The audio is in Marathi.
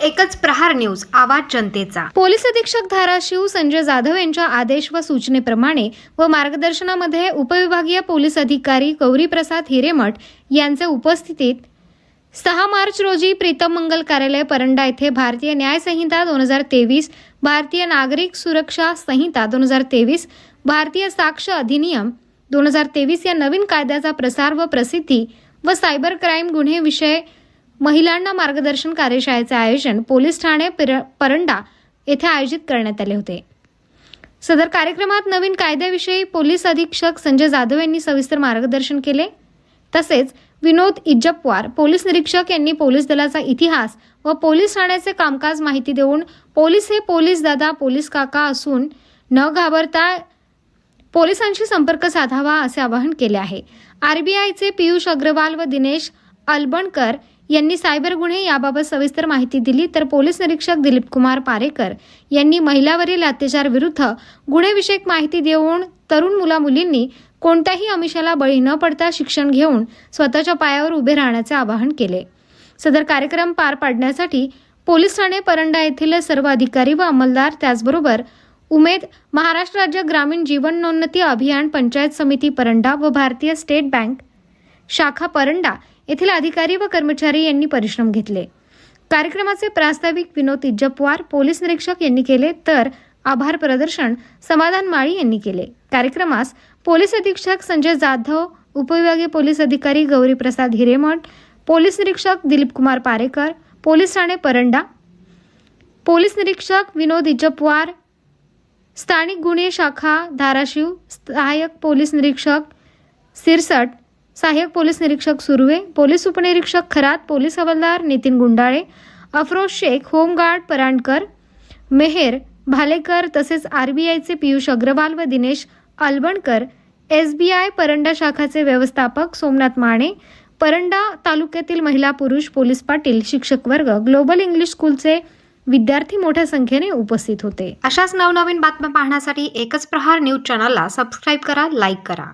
एकच प्रहार न्यूज आवाज जनतेचा. पोलीस अधीक्षक धाराशिव संजय जाधव यांच्या आदेश व सूचनेप्रमाणे व मार्गदर्शनामध्ये उपविभागीय पोलीस अधिकारी गौरीप्रसाद हिरेमठ यांच्या उपस्थितीत सहा मार्च रोजी प्रीतम मंगल कार्यालय परंडा येथे भारतीय न्याय संहिता दोन हजार तेवीस भारतीय नागरिक सुरक्षा संहिता दोन हजार तेवीस भारतीय साक्ष अधिनियम दोन हजार तेवीस या नवीन कायद्याचा प्रसार व प्रसिद्धी व सायबर क्राईम गुन्हे विषय महिलांना मार्गदर्शन कार्यशाळेचे आयोजन पोलीस ठाणे पिर- परंडा येथे आयोजित करण्यात आले होते. सदर कार्यक्रमात नवीन कायद्याविषयी पोलीस अधीक्षक संजय जाधव यांनी सविस्तर मार्गदर्शन केले. तसेच विनोद इज्जपवार पोलीस निरीक्षक यांनी पोलीस दलाचा इतिहास व पोलीस ठाण्याचे कामकाज माहिती देऊन पोलीस हे पोलीस दादा पोलीस काका असून न घाबरता पोलिसांशी संपर्क साधावा असे आवाहन केले आहे. आरबीआयचे पियुष अग्रवाल व दिनेश अलबणकर यांनी सायबर गुन्हे याबाबत सविस्तर माहिती दिली तर पोलीस निरीक्षक दिलीप कुमार पारेकर यांनी महिलावरील अत्याचार विरुद्ध गुन्हेविषयक माहिती देऊन तरुण मुला मुलींनी कोणत्याही आमिषाला बळी न पडता शिक्षण घेऊन स्वतःच्या पायावर उभे राहण्याचे आवाहन केले. सदर कार्यक्रम पार पाडण्यासाठी पोलीस ठाणे परंडा येथील सर्व अधिकारी व अंमलदार त्याचबरोबर उमेद महाराष्ट्र राज्य ग्रामीण जीवनोन्नती अभियान पंचायत समिती परंडा व भारतीय स्टेट बँक शाखा परंडा येथील अधिकारी व कर्मचारी यांनी परिश्रम घेतले. कार्यक्रमाचे प्रास्ताविक विनोद इज्जपवार पोलीस निरीक्षक यांनी केले तर आभार प्रदर्शन समाधान माळी यांनी केले. कार्यक्रमास पोलीस अधीक्षक संजय जाधव उपविभागीय पोलीस अधिकारी गौरीप्रसाद हिरेमठ पोलीस निरीक्षक दिलीप कुमार पारेकर पोलीस ठाणे परंडा पोलीस निरीक्षक विनोद इज्जपवार स्थानिक गुन्हे शाखा धाराशिव सहाय्यक पोलीस निरीक्षक सिरसट सहाय्यक पोलीस निरीक्षक सुर्वे पोलीस उपनिरीक्षक खरात पोलीस हवालदार नितीन गुंडाळे अफरोज शेख होमगार्ड परांडकर मेहेर भालेकर तसेच आरबीआयचे पियुष अग्रवाल व दिनेश अलबणकर आय परंडा शाखाचे व्यवस्थापक सोमनाथ माने परंडा तालुक्यातील महिला पुरुष पोलीस पाटील शिक्षक वर्ग ग्लोबल इंग्लिश स्कूलचे विद्यार्थी मोठ्या संख्येने उपस्थित होते. अशाच नवनवीन बातम्या पाहण्यासाठी एकच प्रहार न्यूज चॅनलला सबस्क्राईब करा लाईक करा.